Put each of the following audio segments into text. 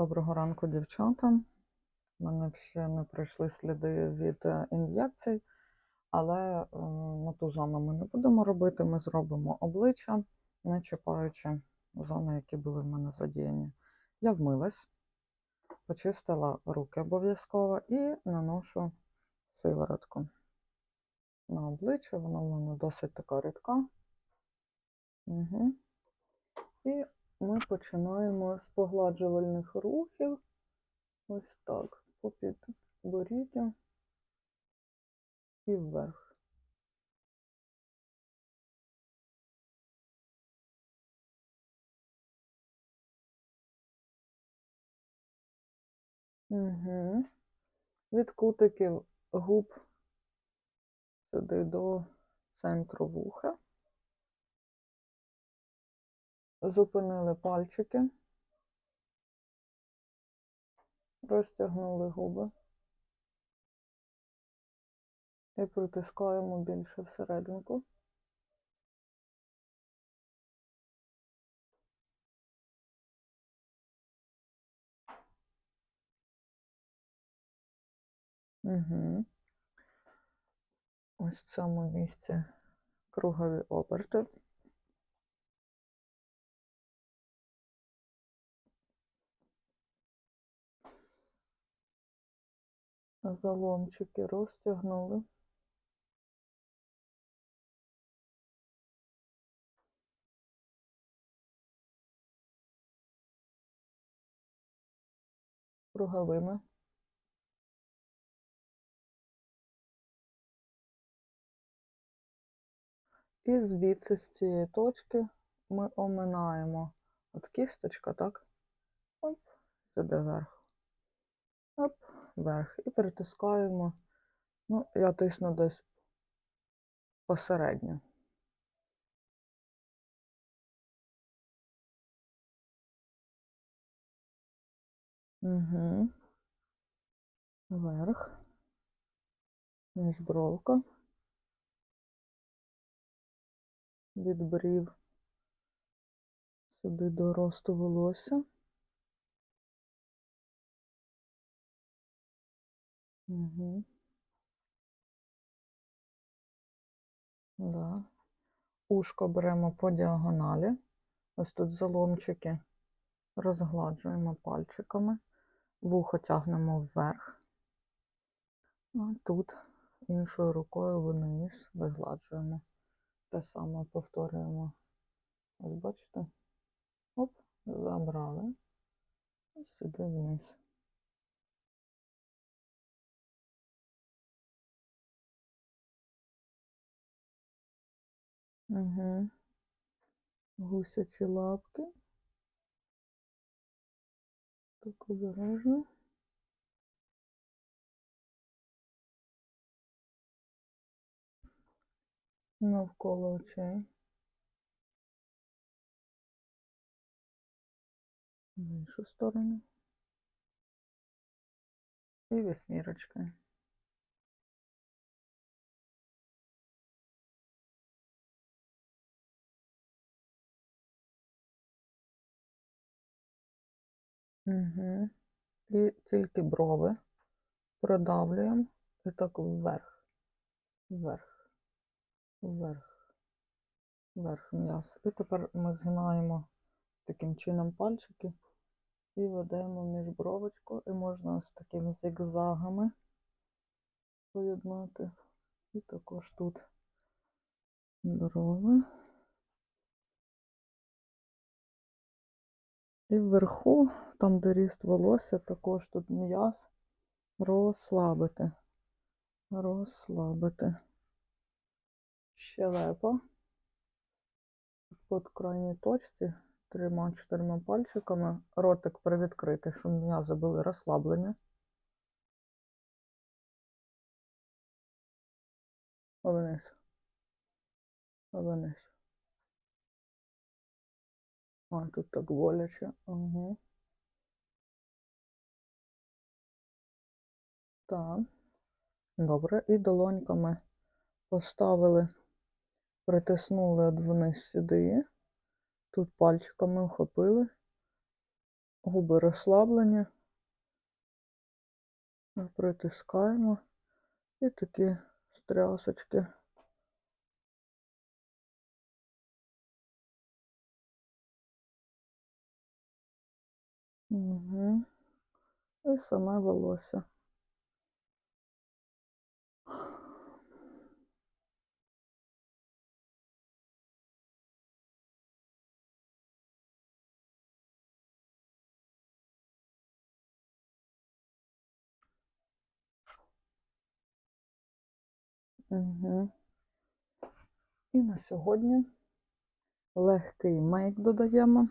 Доброго ранку, дівчата. У мене ще не пройшли сліди від е, ін'єкцій, але е, ту зону ми не будемо робити. Ми зробимо обличчя, не чіпаючи зони, які були в мене задіяні. Я вмилась, почистила руки обов'язково і наношу сиворотку на обличчя. Вона в мене досить така рідка. Угу. І ми починаємо з погладжувальних рухів. Ось так, по підборіддю і вверх. Угу. Від кутиків губ сюди до центру вуха. Зупинили пальчики, розтягнули губи і притискаємо більше всерединку. Угу. Ось в цьому місці кругові оберти. Заломчики розтягнули. Круговими. І звідси з цієї точки ми оминаємо от кісточка, так? Оп, сюди вверх. Оп, вверх. І притискаємо. Ну, я тисну десь посередньо. Угу. Вверх. Міжбровка. Від брів сюди до росту волосся. Угу. Да. Ушко беремо по діагоналі. Ось тут заломчики розгладжуємо пальчиками, вухо тягнемо вверх, а тут іншою рукою вниз вигладжуємо. Те саме повторюємо. Ось бачите? Оп, забрали. І сюди вниз. Угу. Гусячі лапки. Так обережно. Навколо очей. В іншу сторону. І вісьмірочкою. Угу. І тільки брови продавлюємо і так вверх, вверх, вверх, вверх м'яз. І тепер ми згинаємо таким чином пальчики і ведемо між бровочку, і можна ось такими зигзагами поєднати. І також тут брови. І вверху, там, де ріст волосся, також тут м'яз розслабити. Розслабити. Щелепа. По крайній точці трьома-чотирма пальчиками ротик привідкрити, щоб м'язи були розслаблені. Вниз. Вниз. А, тут так боляче. Угу. Так. Добре. І долоньками поставили, притиснули от вниз сюди. Тут пальчиками охопили Губи розслаблені. Притискаємо. І такі стрясочки. Угу. І саме волосся. Угу. І на сьогодні легкий мейк додаємо,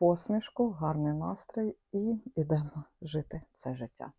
посмішку, гарний настрій і йдемо жити це життя.